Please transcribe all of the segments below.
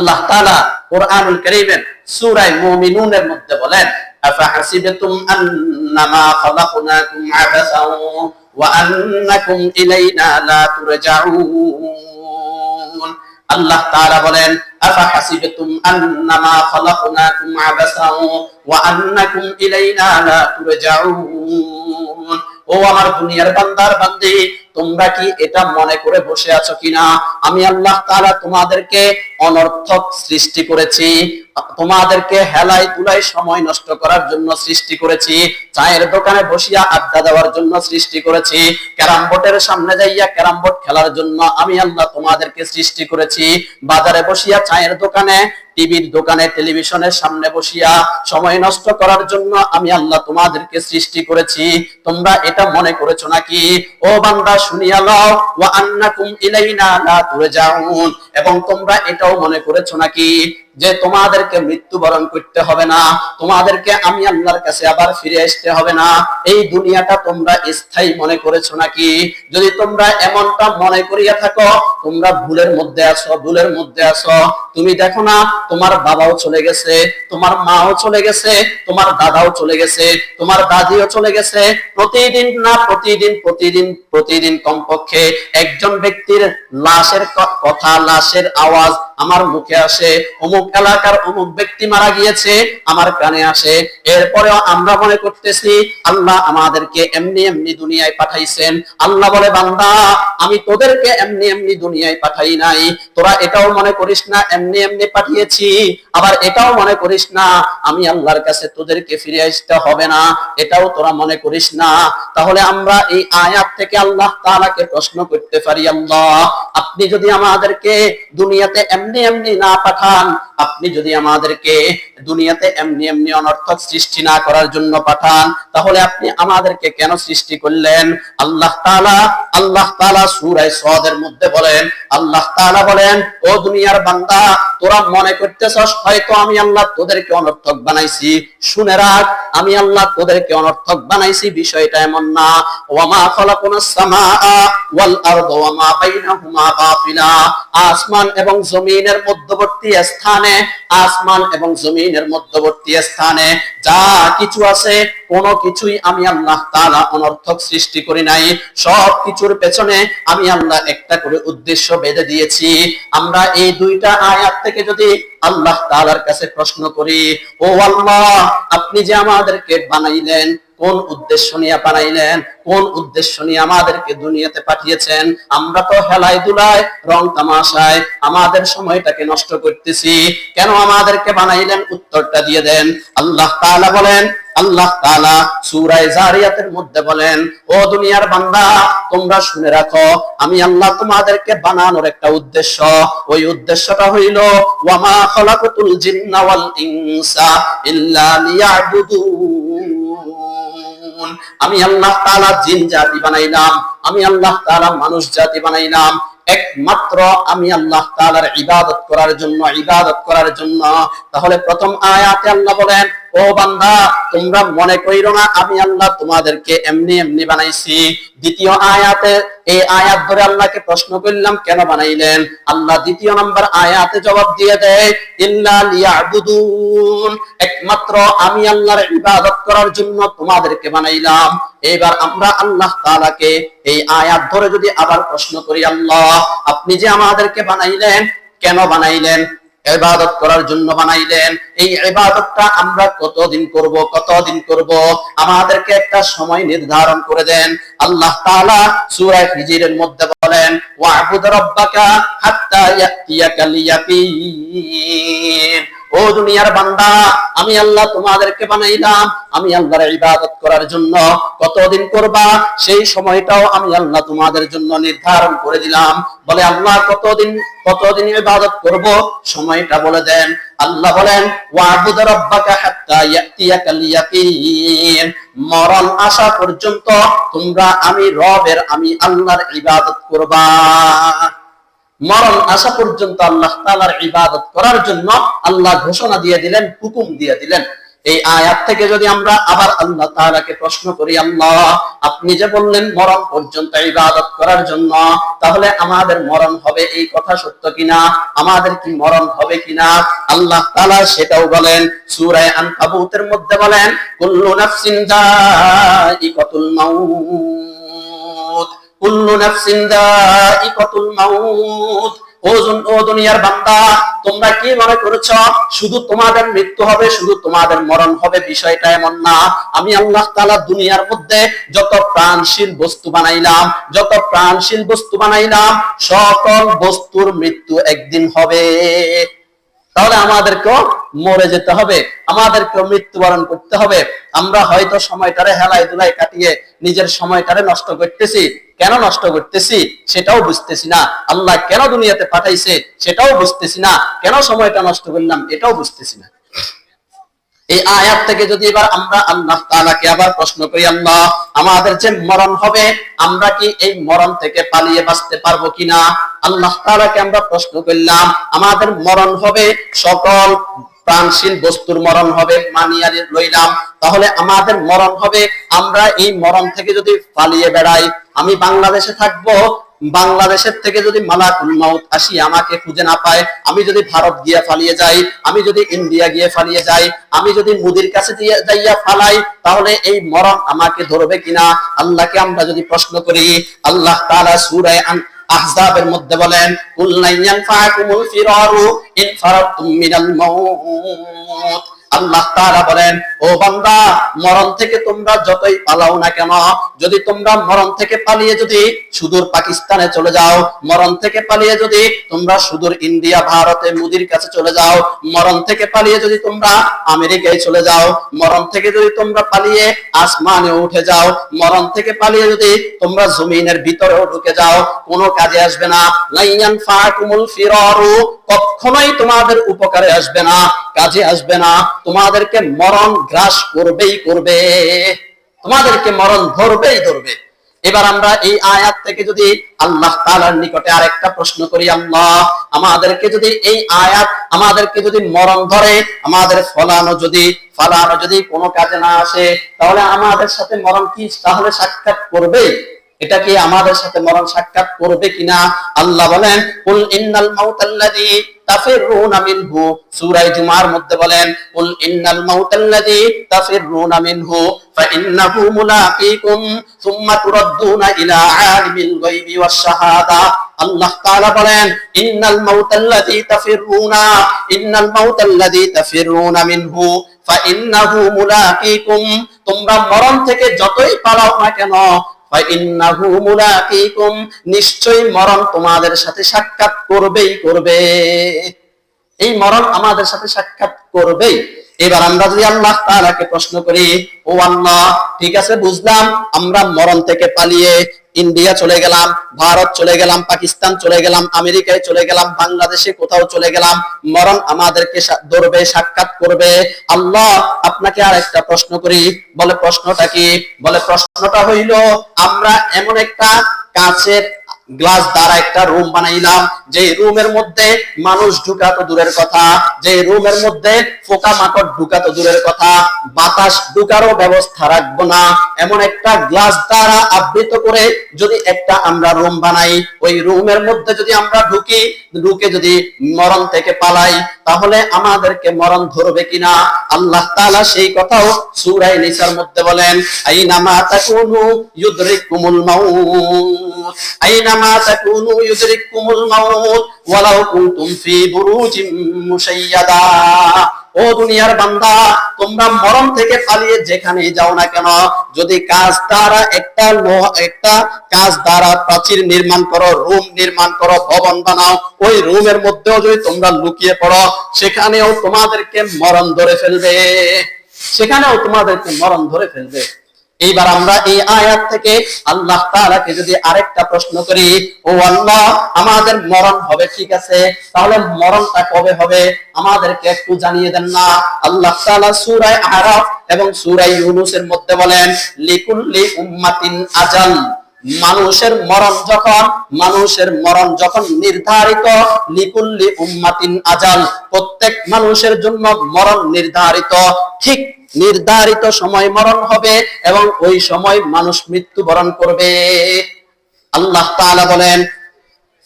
আল্লাহ তাআলা কোরআনুল কারীমের সূরা মুমিনুনের মধ্যে বলেন, আফাহাসিবাতুম আবাসাও ওয়া ইলাইনা লা তুরজাউন? আল্লাহ তাআলা বলেন, আফাহাসিবাতুম আবাসাও ওয়া ইলাইনা লা তুরজাউন? ও আমার দুনিয়ার বান্দার বান্দি, তোমরা কি এটা মনে করে বসে আছো কিনা? আমি আল্লাহ তাআলা তোমাদেরকে অনর্থক সৃষ্টি করেছি। তোমাদেরকে হেলাই তুলাই সময় নষ্ট করার জন্য সৃষ্টি করেছি। চায়ের দোকানে বসিয়া আড্ডা দেওয়ার জন্য সৃষ্টি করেছি। ক্যারাম বোর্ডের সামনে যাইয়া ক্যারাম বোর্ড খেলার জন্য আমি আল্লাহ তোমাদেরকে সৃষ্টি করেছি। বাজারে বসিয়া চায়ের দোকানে, টিভির দোকানে, টেলিভিশনের সামনে বসিয়া সময় নষ্ট করার জন্য আমি আল্লাহ তোমাদেরকে সৃষ্টি করেছি। তোমরা এটা মনে করেছ নাকি? ও বান্দা, শুনিয়া লও। ওয়া আন্নাকুম ইলাইনা লা তুরজাউন। এবং তোমরা এটাও মনে করেছ নাকি? যে তোমাদেরকে মৃত্যুবরণ করতে হবে না, তোমাদেরকে আমি আল্লাহর কাছে আবার ফিরে আসতে হবে না। এই দুনিয়াটা তোমরা স্থায়ী মনে করেছ নাকি? যদি তোমরা এমনটা মনে করিয়া থাকো, তোমরা ভুলের মধ্যে আছো, ভুলের মধ্যে আছো। তুমি দেখো না, তোমার বাবাও চলে গেছে, তোমার মাও চলে গেছে, তোমার দাদাও চলে গেছে, তোমার দাদিও চলে গেছে। প্রতিদিন না প্রতিদিন প্রতিদিন প্রতিদিন কমপক্ষে একজন ব্যক্তির লাশের কথা, লাশের আওয়াজ আমার মুখে আসে, অমুক এলাকার অমুক ব্যক্তি মারা গিয়েছে, আমার কানে আসে। এরপরেও আমরা মনে করতেছি, আল্লাহ আমাদেরকে এমনি এমনি দুনিয়ায় পাঠাইছেন। আল্লাহ বলে, বান্দা, আমি তোদেরকে এমনি এমনি দুনিয়ায় পাঠাই নাই। তোরা এটাও মনে করিস না, এমনি এমনি পাঠিয়েছি। আবার এটাও মনে করিস না, আমি আল্লাহর কাছে তোদেরকে ফিরে আসতে হবে না। এটাও তোরা মনে করিস না। তাহলে আমরা এই আয়াত থেকে আল্লাহ তাআলাকে প্রশ্ন করতে পারি, আল্লাহ, আপনি যদি আমাদেরকে দুনিয়াতে এমনি এমনি না পাঠান আপনি যদি আমাদেরকে দুনিয়াতে এমনি এমনি অনর্থক সৃষ্টি না করার জন্য পাঠান, তাহলে আপনি আমাদেরকে কেন সৃষ্টি করলেন? আল্লাহ তাআলা আল্লাহ তাআলা সূরা সদের মধ্যে বলেন, আল্লাহ তাআলা বলেন, ও দুনিয়ার বান্দা, তোরা মনে করতেছস, হয়তো আমি আল্লাহ তোদেরকে অনর্থক বানাইছি। শুনে রাখ, আমি আল্লাহ তোদেরকে অনর্থক বানাইছি, বিষয়টা এমন না। ওয়ামা খালাকুনাস সামাআ ওয়াল আরদ, ওয়ামা বাইনাহুমা বাতিলা। আসমান এবং জমিনের মধ্যবর্তী স্থানে আসমান এবং জমিনের মধ্যবর্তী স্থানে যা কিছু আছে, কোনো কিছুই আমি আল্লাহ তাআলা অনর্থক সৃষ্টি করি নাই। সব কিছুর পেছনে আমি আল্লাহ একটা করে উদ্দেশ্য বেঁধে দিয়েছি। আমরা এই দুইটা আয়াত থেকে যদি আল্লাহ তাআলার কাছে প্রশ্ন করি, ও আল্লাহ, আপনি যে আমাদেরকে বানাইলেন কোন উদ্দেশ্য নিয়ে বানাইলেন? কোন উদ্দেশ্য নিয়ে আমাদেরকে দুনিয়াতে পাঠিয়েছেন? আমরা তো হেলাই দুলায় রং তামাশায় আমাদের সময়টাকে নষ্ট করতেছি। কেন আমাদেরকে বানাইলেন? উত্তরটা দিয়ে দেন। আল্লাহ তাআলা বলেন, আল্লাহ তাআলা সূরা জারিয়াতের মধ্যে বলেন, ও দুনিয়ার বান্দা, তোমরা শুনে রাখো, আমি আল্লাহ তোমাদেরকে বানানোর একটা উদ্দেশ্য। ওই উদ্দেশ্যটা হইল, ওয়ামা খালাকাতুল ইনসা ইল্লা লিয়াবুদুন। আমি আল্লাহ তালা জিন জাতি বানাইলাম, আমি আল্লাহ তালা মানুষ জাতি বানাইলাম। একমাত্র আমি আল্লাহ তালার ইবাদত করার জন্য, ইবাদত করার জন্য। তাহলে প্রথম আয়াতে আল্লাহ বলেন ও বান্দা, তোমরা মনে কইরো না, আমি আল্লাহ তোমাদেরকে এমনি এমনি বানাইছি। দ্বিতীয় আয়াতে, এই আয়াত ধরে আল্লাহকে প্রশ্ন করলাম, কেন বানাইলেন? আল্লাহ দ্বিতীয় নম্বর আয়াতে জবাব দিয়ে দেয়, ইল্লা লিয়াবুদুন। একমাত্র আমি আল্লাহর ইবাদত করার জন্য তোমাদেরকে বানাইলাম। এবার আমরা আল্লাহ তাআলাকে এই আয়াত ধরে যদি আবার প্রশ্ন করি, আল্লাহ, আপনি যে আমাদেরকে বানাইলেন, কেন বানাইলেন? ইবাদত করার জন্য বানাইলেন। এই এবাদতটা আমরা কতদিন করব কতদিন করব, আমাদেরকে একটা সময় নির্ধারণ করে দেন। আল্লাহ তাআলা সূরা হিজরের মধ্যে বলেন, ওয়া'বুদ রাব্বাকা হাত্তা ইয়াতিয়াকাল ইয়াকিন ও দুনিয়ার বান্দা, আমি আল্লাহ তোমাদেরকে বানাইলাম। আমি আল্লাহর ইবাদত করার জন্য কতদিন করবা? সেই সময়টাও আমি আল্লাহ তোমাদের জন্য নির্ধারণ করে দিলাম। বলে, আল্লাহ, কতদিন কতদিন ইবাদত করব? সময়টা বলে দেন। আল্লাহ বলেন, ওয়াবুদ রাব্বাকা হাত্তা ইয়াতিয়াকাল ইয়াকিন। মরণ আসা পর্যন্ত তোমরা আমি রবের, আমি আল্লাহর ইবাদত করবা। মরণ আসা পর্যন্ত আল্লাহ তাআলার ইবাদত করার জন্য আল্লাহ ঘোষণা দিয়ে দিলেন, হুকুম দিয়ে দিলেন। এই আয়াত থেকে যদি আমরা আবার আল্লাহ তাআলাকে প্রশ্ন করি, আল্লাহ, আপনি যে বললেন মরণ পর্যন্ত ইবাদত করার জন্য, তাহলে আমাদের মরণ হবে এই কথা সত্য কিনা? আমাদের কি মরণ হবে কিনা? আল্লাহ তাআলা সেটাও বলেন, সূরা আনকাবুতের মধ্যে বলেন, কুল্লু নাফসিন যায়িকাতুল মাউত। তোমরা কি মনে শুধু তোমাদের মৃত্যু হবে, শুধু তোমাদের মরণ হবে? বিষয়টা এমন না। আমি আল্লাহ দুনিয়ার মধ্যে যত প্রাণশীল বস্তু বানাইলাম, যত প্রাণশীল বস্তু বানাইলাম, সকল বস্তুর মৃত্যু একদিন হবে। তাহলে আমাদেরকেও মরে যেতে হবে, আমাদেরকেও মৃত্যুবরণ করতে হবে। আমরা হয়তো সময়টারে হেলাই দুলাই কাটিয়ে নিজের সময়টারে নষ্ট করতেছি। কেন নষ্ট করতেছি? সেটাও বুঝতেছি না। আল্লাহ কেন দুনিয়াতে পাঠাইছে? সেটাও বুঝতেছি না। কেন সময়টা নষ্ট করলাম? এটাও বুঝতেছি না। এই আয়াত থেকে যদি এবার আমরা আল্লাহ তাআলাকে আবার প্রশ্ন করি, আল্লাহ, আমাদের যে মরণ হবে, আমরা কি এই মরণ থেকে পালিয়ে বাঁচতে পারব কিনা? আল্লাহ তাআলাকে আমরা প্রশ্ন করলাম, আমাদের মরণ হবে সকল প্রাণশীল বস্তুর মরণ হবে মানিয়া লইলাম। তাহলে আমাদের মরণ হবে, আমরা এই মরণ থেকে যদি পালিয়ে বেড়াই, আমি বাংলাদেশে থাকব বাংলাদেশের থেকে যদি মালাকুল মাউত আসি, আমাকে খুঁজে না পায়, আমি যদি ভারত গিয়ে ফালিয়ে যাই, আমি যদি ইন্ডিয়া গিয়ে ফালিয়ে যাই, আমি যদি মুদির কাছে যাইয়া ফালাই তাহলে এই মরণ আমাকে ধরবে কিনা? আল্লাহকে আমরা যদি প্রশ্ন করি, আল্লাহ তাআলা সূরা আন- আহজাবের মধ্যে বলেন, কুল লাইয়ান ফাকুমুল ফিরারু ইন ফারাতুম মিনাল মাউত। আল্লাহ তাআলা বলেন, ও বান্দা, মরণ থেকে তোমরা যতই পালাও না কেন, যদি তোমরা মরণ থেকে পালিয়ে যদি সুদূর পাকিস্তানে চলে যাও, মরণ থেকে পালিয়ে যদি তোমরা সুদূর ইন্ডিয়া, ভারতে, মুদির কাছে চলে যাও, মরণ থেকে পালিয়ে যদি তোমরা আমেরিকায় চলে যাও, মরণ থেকে যদি তোমরা পালিয়ে আসমানে উঠে যাও, মরণ থেকে পালিয়ে যদি তোমরা জমিনের ভিতরেও ঢুকে যাও, কোনো কাজে আসবে না। লাইয়ান ফাকুমুল ফিরারু, কখনোই তোমাদের উপকারে আসবে না, কাজে আসবে না। তোমাদেরকে মরণ গ্রাস করবেই করবে। তোমাদেরকে মরণ ধরবেই ধরবে। এবার আমরা এই আয়াত থেকে যদি আল্লাহ তাআলার নিকটে আরেকটা প্রশ্ন করি, আল্লাহ, আমাদেরকে যদি এই আয়াত, আমাদেরকে যদি মরণ ধরে, আমাদের ফলানো যদি ফলানো যদি কোনো কাজে না আসে, তাহলে আমাদের সাথে মরণ কি, তাহলে সাক্ষাৎ করবে? এটা কি আমাদের সাথে মরণ সাক্ষাৎ করবে কিনা? আল্লাহ বলেন, কুল ইন্নাল মাউতাল্লাযী তাফিরুনা মিনহু। সূরা জুমার মধ্যে বলেন, কুল ইন্নাল মাউতাল্লাযী তাফিরুনা মিনহু ফাইন্নাহু মুলাকীকুম, সুম্মা তুরাদ্দুনা ইলা আলিমিল গায়বি ওয়াশ আল্লাহ তাআলা বলেন, ইন্নাল মাউতাল্লাযী তাফিরুনা, ইন্নাল মাউতাল্লাযী তাফিরুনা মিনহু ফাইন্নাহু মুলাকীকুম। তোমরা মরণ থেকে যতই পালাও না কেন নিশ্চয়ই মরণ তোমাদের সাথে সাক্ষাৎ করবেই করবে। এই মরণ আমাদের সাথে সাক্ষাৎ করবেই। এবার আমরা যদি আল্লাহ তাআলাকে প্রশ্ন করি, ও আল্লাহ, ঠিক আছে, বুঝলাম, আমরা মরণ থেকে পালিয়ে ইন্ডিয়া চলে গেলাম, ভারত চলে গেলাম, পাকিস্তান চলে গেলাম, আমেরিকায় চলে গেলাম, বাংলাদেশে কোথাও চলে গেলাম, মরণ আমাদেরকে ধরবে, সাক্ষাৎ করবে। আল্লাহ, আপনাকে আর একটা প্রশ্ন করি, বলে প্রশ্নটা কি? বলে প্রশ্নটা হইল, আমরা এমন একটা কাঁচের গ্লাস দ্বারা একটা রুম বানাইলাম। যে রুমের মধ্যে মানুষ ঢুকাতো দূরের কথা যে রুমের মধ্যে পোকা মাকড় ঢুকাতো দূরের কথা, বাতাস ঢুকারও ব্যবস্থা রাখব না। এমন একটা গ্লাস দ্বারা আবৃত করে যদি একটা আমরা রুম বানাই, ওই রুমের মধ্যে যদি আমরা ঢুকি, ঢুকে যদি মরণ থেকে পালাই, তাহলে আমাদেরকে মরণ ধরবে কিনা? আল্লাহ তাআলা সেই কথাও সূরা নিসার মধ্যে বলেন, আইনামা তাকুনু ইউদরিকুমুল মাউত। আইনামা তাকুনু ইউদরিকুমুল মাউত ওয়ালাউ কুনতুম ফি বুরুজিম মুশাইয়াদা। ও দুনিয়ার বান্দা, তোমরা মরণ থেকে পালিয়ে যেখানে যাও না কেন, যদি কাজ দ্বারা একটা লোহা, একটা কাজ দ্বারা প্রাচীর নির্মাণ করো, রুম নির্মাণ করো, ভবন বানাও, ওই রুমের মধ্যেও যদি তোমরা লুকিয়ে পড়ো, সেখানেও তোমাদেরকে মরণ ধরে ফেলবে। সেখানেও তোমাদেরকে মরণ ধরে ফেলবে। এইবার আমরা এই আয়াত থেকে আল্লাহ তাআলাকে যদি আরেকটা প্রশ্ন করি, ও আল্লাহ, আমাদের মরণ হবে ঠিক আছে, তাহলে মরণটা কবে হবে? আমাদেরকে একটু জানিয়ে দেন না। আল্লাহ তাআলা সূরা আরাফ এবং সূরা ইউনূসের মধ্যে বলেন, লিকুল্লি উম্মাতিন আজাল। মানুষের মরণ যখন মানুষের মরণ যখন নির্ধারিত লিকুল্লি উম্মাতিন আজাল প্রত্যেক মানুষের জন্য মরণ নির্ধারিত ঠিক নির্ধারিত সময় মরণ হবে এবং ওই সময় মানুষ মৃত্যুবরণ করবে আল্লাহ তাআলা বলেন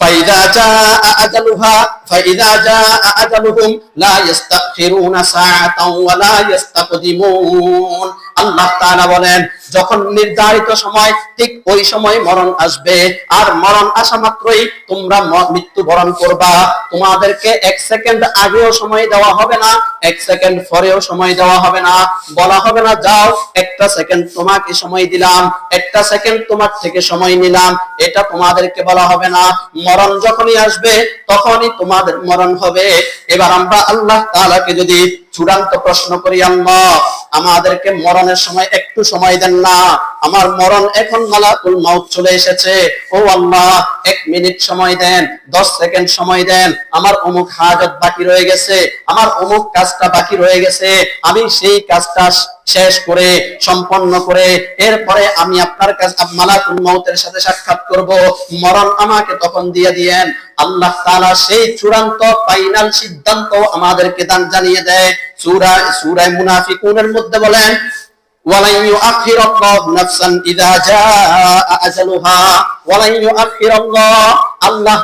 فإذا جاء أجلها فإذا جاء أجلهم لا يستأخرون ساعة ولا يستقدمون আল্লাহ তাআলা বলেন, যখন নির্ধারিত সময়, ঠিক ওই সময় মরণ আসবে। আর মরণ আসা মাত্রই তোমরা ম- মৃত্যুবরণ করবা। তোমাদেরকে এক সেকেন্ড আগেও সময় দেওয়া হবে না, এক সেকেন্ড পরেও সময় দেওয়া হবে না। বলা হবে না, যাও, একটা সেকেন্ড তোমাকে সময় দিলাম, একটা সেকেন্ড তোমার থেকে সময় নিলাম। এটা তোমাদেরকে বলা হবে না। মরণ যখনই আসবে, তখনই তোমাদের মরণ হবে। এবার আমরা আল্লাহ তাআলাকে যদি চূড়ান্ত প্রশ্ন করি, আল্লাহ আমাদেরকে মরণের সময় একটু সময় দেন না। আমার মরণ এখন মালাকুল মাউত চলে এসেছে। ও আল্লাহ, এক মিনিট সময় দেন, দশ সেকেন্ড সময় দেন। আমার অমুক হাজত বাকি রয়ে গেছে, আমার অমুক কাজটা বাকি রয়ে গেছে। আমি সেই কাজটা শেষ করে, সম্পন্ন করে, এরপরে আমি আপনার কাছে মালাকুল মাউতের সাথে সাক্ষাৎ করব। মরণ আমাকে তখন দিয়ে দিয়েন। আল্লাহ তালা সেই চূড়ান্ত ফাইনাল সিদ্ধান্ত আমাদেরকে দান জানিয়ে দেয়। সুরায় সুরায় মুনাফি মুনাফিকুনের মধ্যে বলেন ওয়ালাইয়ু আখিরাল্লাহু নাফসান ইযা জাআ আজালুহা আল্লাহ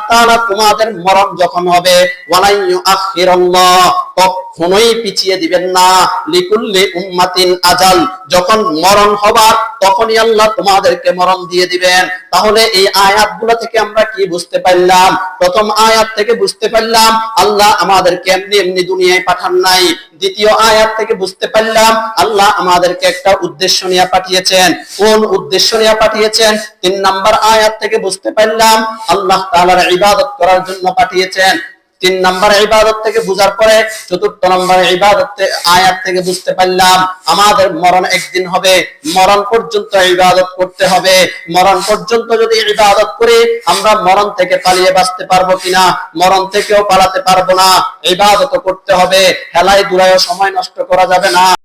তোমাদের মরণ যখন হবে কখনোই পিছিয়ে দিবেন না। লিকুল্লি উম্মাতিন আজাল, যখন মরণ হবার তখনই আল্লাহ তোমাদেরকে মরণ দিয়ে দিবেন। তাহলে এই আয়াতগুলো থেকে আমরা কি বুঝতে পারলাম? প্রথম আয়াত থেকে বুঝতে পারলাম, আল্লাহ আমাদেরকে এমনি এমনি দুনিয়ায় পাঠান নাই। দ্বিতীয় আয়াত থেকে বুঝতে পারলাম, আল্লাহ আমাদেরকে একটা উদ্দেশ্য নিয়ে পাঠিয়েছেন। কোন উদ্দেশ্য নিয়ে পাঠিয়েছেন? তিন নাম্বার আয়াত থেকে বুঝতে পারলাম, আল্লাহ তাআলার ইবাদত করার জন্য পাঠিয়েছেন। তিন নম্বর ইবাদত থেকে বুঝার পরে চতুর্থ নম্বর ইবাদত আয়াত থেকে বুঝতে পারলাম, আমাদের মরণ একদিন হবে। মরণ পর্যন্ত ইবাদত করতে হবে। মরণ পর্যন্ত যদি ইবাদত করি, আমরা মরণ থেকে পালিয়ে বাঁচতে পারব কিনা? মরণ থেকেও পালাতে পারব না। ইবাদত করতে হবে। হেলায় দুলায় সময় নষ্ট করা যাবে না।